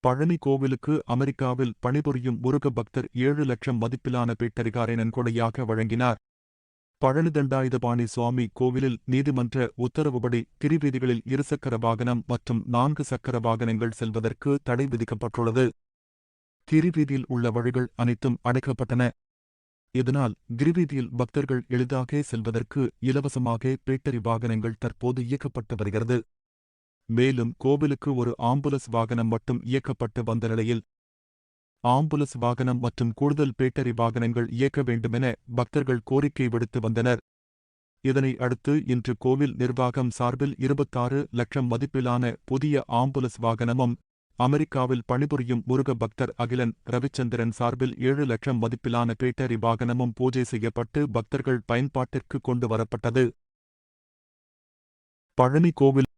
பழனி கோவிலுக்கு அமெரிக்காவில் பணிபுரியும் முருக பக்தர் ஏழு லட்சம் மதிப்பிலான பேட்டரிகாரை நன்கொடையாக வழங்கினார். பழனி தண்டாயுதபாணி சுவாமி கோவிலில் நீதிமன்ற உத்தரவுபடி கிரிவீதிகளில் இருசக்கர வாகனம் மற்றும் நான்கு சக்கர வாகனங்கள் செல்வதற்கு தடை விதிக்கப்பட்டுள்ளது. கிரிவீதியில் உள்ள வழிகள் அனைத்தும் அடைக்கப்பட்டன. இதனால் கிரிவீதியில் பக்தர்கள் எளிதாக செல்வதற்கு இலவசமாக பேட்டரி வாகனங்கள் தற்போது இயக்கப்பட்டு வருகிறது. மேலும் கோவிலுக்கு ஒரு ஆம்புலன்ஸ் வாகனம் மட்டும் இயக்கப்பட்டு வந்த நிலையில் ஆம்புலன்ஸ் வாகனம் மற்றும் கூடுதல் பேட்டரி வாகனங்கள் இயக்க வேண்டுமென பக்தர்கள் கோரிக்கை விடுத்து வந்தனர். இதனை அடுத்து இன்று கோவில் நிர்வாகம் சார்பில் இருபத்தாறு லட்சம் மதிப்பிலான புதிய ஆம்புலன்ஸ் வாகனமும் அமெரிக்காவில் பணிபுரியும் முருக பக்தர் அகிலன் ரவிச்சந்திரன் சார்பில் ஏழு லட்சம் மதிப்பிலான பேட்டரி வாகனமும் பூஜை செய்யப்பட்டு பக்தர்கள் பயன்பாட்டிற்கு கொண்டு வரப்பட்டது. பழனி கோவில்